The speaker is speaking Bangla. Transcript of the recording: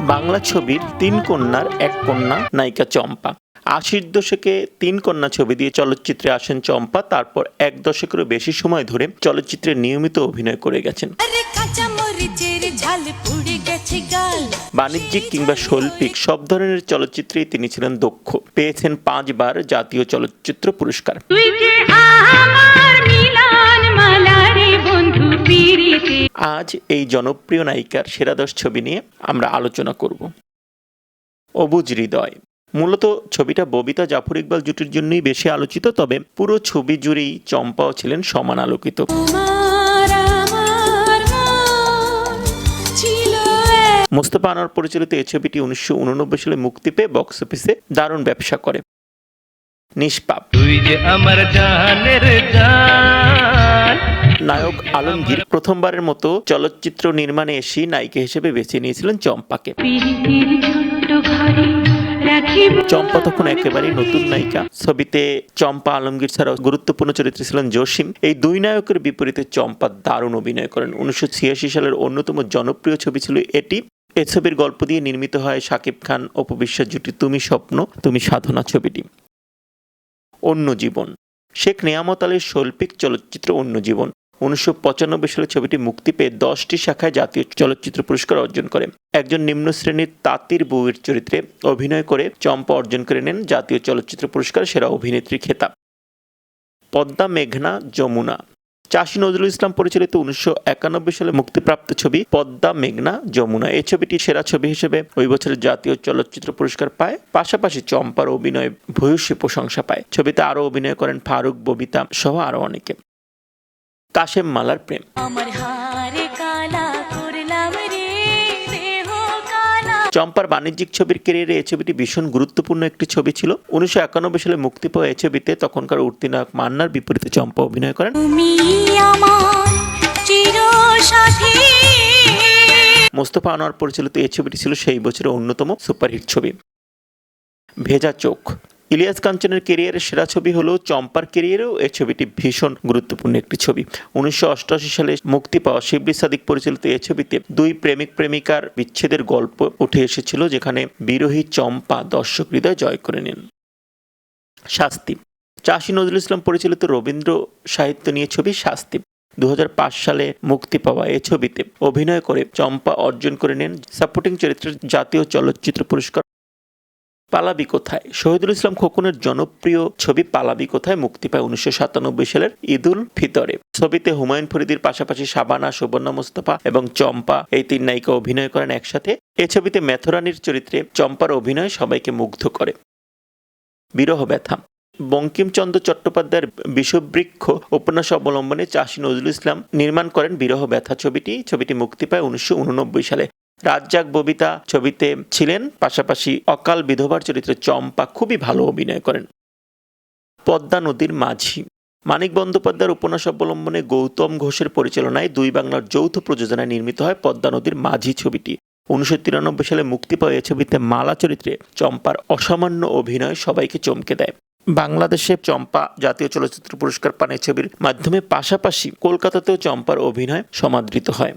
বাংলা ছবির তিন কন্যার এক কন্যা নায়িকা চম্পা। আশির দশকে তিন কন্যা ছবি দিয়ে চলচ্চিত্রে আসেন চম্পা তারপর এক দশকেরও বেশি সময় ধরে চলচ্চিত্রে নিয়মিত অভিনয় করে গেছেন। বাণিজ্যিক কিংবা শৈল্পিক সব ধরনের চলচ্চিত্রেই তিনি ছিলেন দক্ষ। পেয়েছেন পাঁচবার জাতীয় চলচ্চিত্র পুরস্কার। আজ এই জনপ্রিয় নায়িকার সেরা দশ ছবি নিয়ে আমরা আলোচনা করব। অবুজ হৃদয়। মূলত ছবিটা ববিতা জাফর ইকবাল জুটির জন্যই বেশি আলোচিত তবে পুরো ছবি জুড়েই চম্পাও ছিলেন সমান আলোকিত। মোস্তফা আনোয়ার পরিচালিত এই ছবিটি উনিশশো উননব্বই সালে মুক্তি পেয়ে বক্স অফিসে দারুণ ব্যবসা করে। নিষ্পাপ। তুই যে আমার জানের জান নায়ক আলমগীর প্রথমবারের মতো চলচ্চিত্র নির্মাণে এসে নায়িকা হিসেবে বেছে নিয়েছিলেন চম্পাকে। চম্পা তখন একেবারেই নতুন নায়িকা। ছবিতে চম্পা আলমগীর ছাড়াও গুরুত্বপূর্ণ চরিত্রে ছিলেন জসিম। এই দুই নায়কের বিপরীতে চম্পা দারুণ অভিনয় করেন। উনিশশো ছিয়াশি সালের অন্যতম জনপ্রিয় ছবি ছিল এটি। এ ছবির গল্প দিয়ে নির্মিত হয় শাকিব খান অপবিশ্বাস জুটি, তুমি স্বপ্ন, তুমি সাধনা ছবিটি। অন্য জীবন। শেখ নিয়ামত আলীর শৈল্পিক চলচ্চিত্র অন্য জীবন। উনিশশো পঁচানব্বই সালে ছবিটি মুক্তি পেয়ে দশটি শাখায় জাতীয় চলচ্চিত্র পুরস্কার অর্জন করে। একজন নিম্ন শ্রেণির তাঁতির বউয়ের চরিত্রে অভিনয় করে চম্পা অর্জন করে নেন জাতীয় চলচ্চিত্র পুরস্কার সেরা অভিনেত্রী খেতাব পদ্মা, মেঘনা, যমুনা। চাষী নজরুল ইসলাম পরিচালিত উনিশশো একানব্বই সালে মুক্তিপ্রাপ্ত ছবি পদ্মা, মেঘনা, যমুনা। এই ছবিটি সেরা ছবি হিসেবে ওই বছরের জাতীয় চলচ্চিত্র পুরস্কার পায়, পাশাপাশি চম্পার অভিনয় ভূয়সী প্রশংসা পায়। ছবিতে আরও অভিনয় করেন ফারুক, ববিতা সহ আরও অনেকে। কাশেম মালার প্রেম। চম্পার বাণিজ্যিক ছবির কেরিয়ারে এই ছবিটি ভীষণ গুরুত্বপূর্ণ একটি ছবি ছিল। উনিশশো একানব্বই সালে মুক্তি পাওয়া এই ছবিতে তখনকার উঠতি নায়ক মান্নার বিপরীতে চম্পা অভিনয় করেন। মোস্তফা আনোয়ার পরিচালিত এই ছবিটি ছিল সেই বছরের অন্যতম সুপারহিট ছবি। ভেজা চোখ। ইলিয়াস কাঞ্চনের কেরিয়ারের সেরা ছবি হলো চম্পার কেরিয়ারেও এই ছবিটি ভীষণ গুরুত্বপূর্ণ একটি ছবি। উনিশশো অষ্টআশি সালে মুক্তি পাওয়া শিবলি সাদিক পরিচালিত এই ছবিতে দুই প্রেমিক প্রেমিকার বিচ্ছেদের গল্প উঠে এসেছিল যেখানে বিরোহী চম্পা দর্শক হৃদয় জয় করে নেন। শাস্তি। চাষী নজরুল ইসলাম পরিচালিত রবীন্দ্র সাহিত্য নিয়ে ছবি শাস্তি। দু হাজার পাঁচ সালে মুক্তি পাওয়া এই ছবিতে অভিনয় করে চম্পা অর্জন করে নেন সাপোর্টিং চরিত্রের জাতীয় চলচ্চিত্র পুরস্কার পালাবি কোথায়? শহীদুল ইসলাম খোকনের জনপ্রিয় ছবি পালাবি কোথায় মুক্তি পায় উনিশশো সাতানব্বই সালের ঈদুল ফিতরে। ছবিতে হুমায়ুন ফরিদির পাশাপাশি শাবানা, সুবর্ণা মোস্তফা এবং চম্পা এই তিন নায়িকা অভিনয় করেন একসাথে। এ ছবিতে মেথরানির চরিত্রে চম্পার অভিনয় সবাইকে মুগ্ধ করে। বিরহ ব্যথা। বঙ্কিমচন্দ্র চট্টোপাধ্যায়ের বিষবৃক্ষ উপন্যাস অবলম্বনে চাষী নজরুল ইসলাম নির্মাণ করেন বিরহ ব্যথা ছবিটি। ছবিটি মুক্তি পায় উনিশশো উননব্বই সালে। রাজ্জাক ববিতা ছবিতে ছিলেন, পাশাপাশি অকাল বিধবার চরিত্রে চম্পা খুবই ভালো অভিনয় করেন। পদ্মা নদীর মাঝি। মানিক বন্দ্যোপাধ্যায়ের উপন্যাস অবলম্বনে গৌতম ঘোষের পরিচালনায় দুই বাংলার যৌথ প্রযোজনায় নির্মিত হয় পদ্মা নদীর মাঝি ছবিটি। উনিশশো তিরানব্বই সালে মুক্তি পাওয়া এই ছবিতে মালা চরিত্রে চম্পার অসামান্য অভিনয় সবাইকে চমকে দেয়। বাংলাদেশে চম্পা জাতীয় চলচ্চিত্র পুরস্কার পান ছবির মাধ্যমে, পাশাপাশি কলকাতাতেও চম্পার অভিনয় সমাদৃত হয়।